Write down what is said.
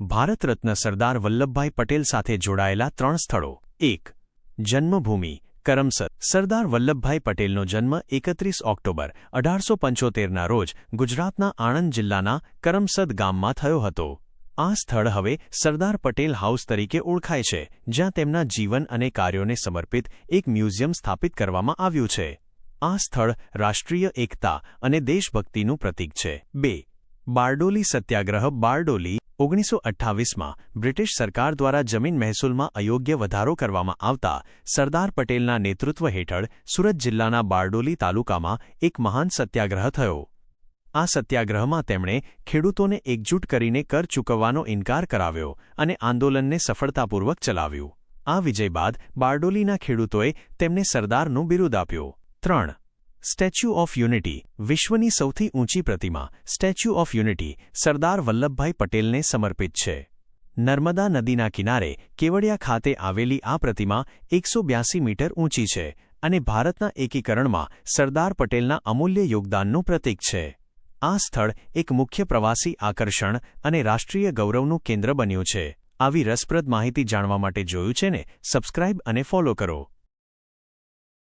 ભારત રત્ન સરદાર વલ્લભભાઈ પટેલ સાથે જોડાયેલા ત્રણ સ્થળો. એક, જન્મભૂમિ, કરમસદ. સરદાર વલ્લભભાઈ પટેલનો જન્મ એકત્રીસ ઓક્ટોબર અઢારસો પંચોતેરના રોજ ગુજરાતના આણંદ જિલ્લાના કરમસદ ગામમાં થયો હતો. આ સ્થળ હવે સરદાર પટેલ હાઉસ તરીકે ઓળખાય છે, જ્યાં તેમના જીવન અને કાર્યોને સમર્પિત એક મ્યુઝિયમ સ્થાપિત કરવામાં આવ્યું છે. આ સ્થળ રાષ્ટ્રીય એકતા અને દેશભક્તિનું પ્રતીક છે. બે, બારડોલી સત્યાગ્રહ બારડોલી ઓગણીસો અઠ્ઠાવીસમાં બ્રિટિશ સરકાર દ્વારા જમીન મહેસૂલમાં અયોગ્ય વધારો કરવામાં આવતા સરદાર પટેલના નેતૃત્વ હેઠળ સુરત જિલ્લાના બારડોલી તાલુકામાં એક મહાન સત્યાગ્રહ થયો. આ સત્યાગ્રહમાં તેમણે ખેડૂતોને એકજૂટ કરીને કર ચૂકવવાનો ઇનકાર કરાવ્યો અને આંદોલનને સફળતાપૂર્વક ચલાવ્યું. આ વિજય બાદ બારડોલીના ખેડૂતોએ તેમને સરદારનું બિરુદ આપ્યું. ત્રણ સ્ટેચ્યુ ઓફ યુનિટી વિશ્વની સૌથી ઊંચી પ્રતિમા. Statue of unity Sardar Vallabhbhai પટેલને સમર્પિત છે. નર્મદા નદીના કિનારે, કેવડિયા ખાતે આવેલી આ પ્રતિમા એકસો મીટર ઊંચી છે અને ભારતના એકીકરણમાં સરદાર પટેલના અમૂલ્ય યોગદાનનું પ્રતીક છે. આ સ્થળ એક મુખ્ય પ્રવાસી આકર્ષણ અને રાષ્ટ્રીય ગૌરવનું કેન્દ્ર બન્યું છે. આવી રસપ્રદ માહિતી જાણવા માટે જોયું છે ને? સબસ્ક્રાઇબ અને ફોલો કરો.